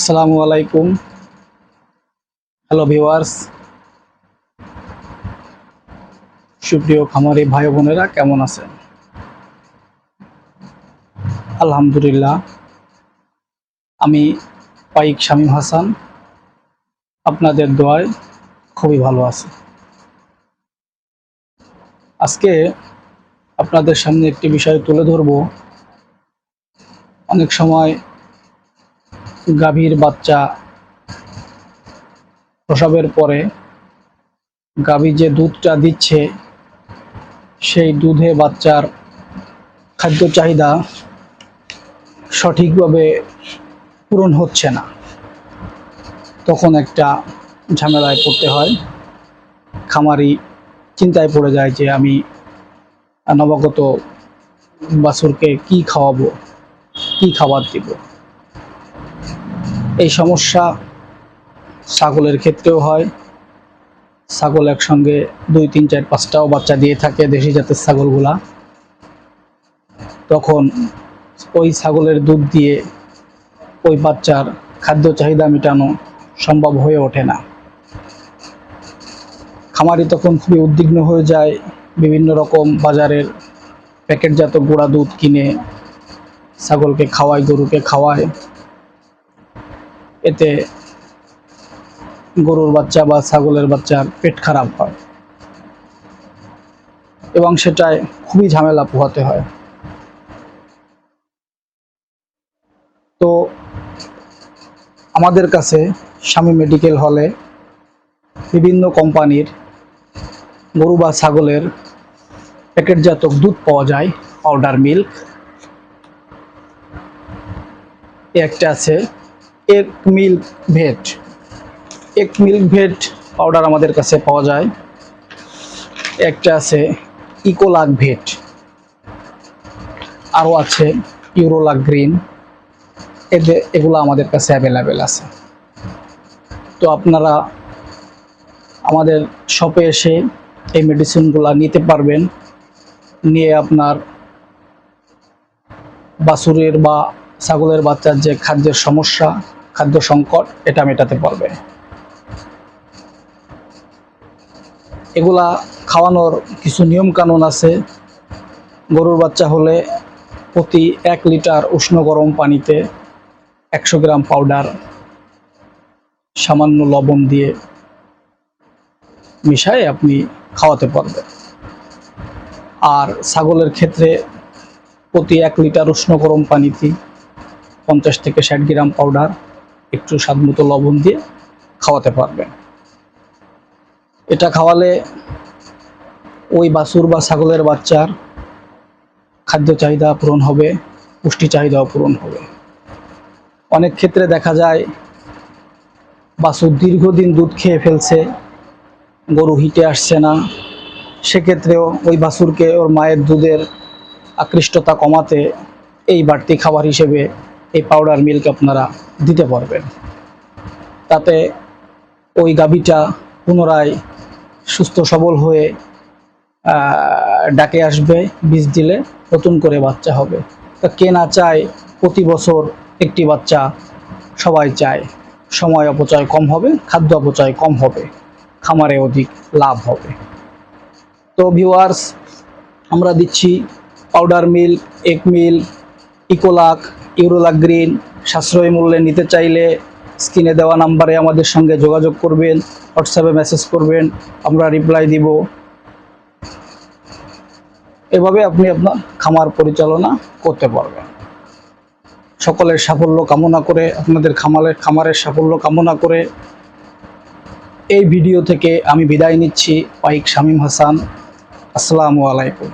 আসসালামু আলাইকুম। Hello viewers সুপ্রিয় খামারি ভাই বোনেরা, কেমন আছেন? আলহামদুলিল্লাহ। আমি পাইক শামীম হাসান। আপনাদের দোয়ায় খুবই ভালো আছে। আজকে আপনাদের সামনে একটি বিষয় তুলে ধরব। অনেক সময় গাভীর বাচ্চা প্রসবের পরে গাভী যে দুধটা দিচ্ছে, সেই দুধে বাচ্চার খাদ্য চাহিদা সঠিকভাবে পূরণ হচ্ছে না। তখন একটা ঝামেলায় পড়তে হয়। খামারি চিন্তায় পড়ে যায় যে আমি নবাগত বাছুরকে কি খাওয়াবো, কি খাবার দিব। এই সমস্যা ছাগলের ক্ষেত্রেও হয়। ছাগল একসঙ্গে দুই, তিন, চার, পাঁচটাও বাচ্চা দিয়ে থাকে দেশি জাতের ছাগলগুলা। তখন ওই ছাগলের দুধ দিয়ে ওই বাচ্চার খাদ্য চাহিদা মেটানো সম্ভব হয়ে ওঠে না। খামারি তখন খুবই উদ্বিগ্ন হয়ে যায়, বিভিন্ন রকম বাজারের প্যাকেটজাত গুঁড়া দুধ কিনে ছাগলকে খাওয়ায়, গরুকে খাওয়ায়। এতে গরুর বাচ্চা বা ছাগলের বাচ্চার পেট খারাপ হয়। এবং সেটায় খুবই ঝামেলা পোহাতে হয়। তো আমাদের কাছে স্বামী মেডিকেল হলে বিভিন্ন কোম্পানির গরু বা ছাগলের প্যাকেটজাত দুধ পাওয়া যায় পাউডার মিল্ক একটা আছে এক মিল্ক ভেট এক মিল্ক ভেট পাউডার আমাদের কাছে পাওয়া যায়। একটা আছে ইকোলাক ভেট আরও আছে ইউরোলাক গ্রিন এদের এগুলো আমাদের কাছে অ্যাভেলেবেল আছে। তো আপনারা আমাদের শপে এসে এই মেডিসিনগুলো নিতে পারবেন। নিয়ে আপনার বাছুরের বা ছাগলের বাচ্চার যে খাদ্যের সমস্যা খাদ্য সংকট, এটা মেটাতে পারবে এগুলা খাওয়ানোর কিছু নিয়ম কানুন আছে। গরুর বাচ্চা হলে প্রতি এক লিটার উষ্ণ গরম পানিতে একশো গ্রাম পাউডার, সামান্য লবণ দিয়ে মিশায় আপনি খাওয়াতে পারবেন। আর ছাগলের ক্ষেত্রে প্রতি এক লিটার উষ্ণ গরম পানিতে পঞ্চাশ থেকে ষাট গ্রাম পাউডার একটু স্বাদমতো লবণ দিয়ে খাওয়াতে পারবেন। এটা খাওয়ালে ওই বাছুর বা ছাগলের বাচ্চার খাদ্য চাহিদা পূরণ হবে, পুষ্টি চাহিদাও পূরণ হবে। অনেক ক্ষেত্রে দেখা যায়, বাছুর দীর্ঘদিন দুধ খেয়ে ফেলছে, গরু হিটে আসছে না। সেক্ষেত্রেও ওই বাছুরকে ওর মায়ের দুধের আকৃষ্টতা কমাতে এই বাড়তি খাবার হিসেবে পাউডার মিল্ক আপনারা দিতে পারবেন। তাতে ওই গাভীটা পুনরায় সুস্থ সবল হয়ে ডাকে আসবে, বীজ দিলে নতুন করে বাচ্চা হবে। তা কে না চায়, প্রতি বছর একটি বাচ্চা সবাই চায়। সময় অপচয় কম হবে, খাদ্য অপচয় কম হবে, খামারে অধিক লাভ হবে। তো ভিউয়ার্স আমরা দিচ্ছি পাউডার মিল্ক এক মিল ইকোলাক ইউরোলাক গ্রিন সাশ্রয়ী মূল্যে নিতে চাইলে স্ক্রিনে দেওয়া নাম্বারে আমাদের সঙ্গে যোগাযোগ করবেন হোয়াটসঅ্যাপে মেসেজ করবেন, আমরা রিপ্লাই দিব। এভাবে আপনি আপনার খামার পরিচালনা করতে পারবেন। সকলের সাফল্য কামনা করে, আপনাদের খামারের খামারের সাফল্য কামনা করে এই ভিডিও থেকে আমি বিদায় নিচ্ছি, পাইক শামীম হাসান, আসসালামু আলাইকুম।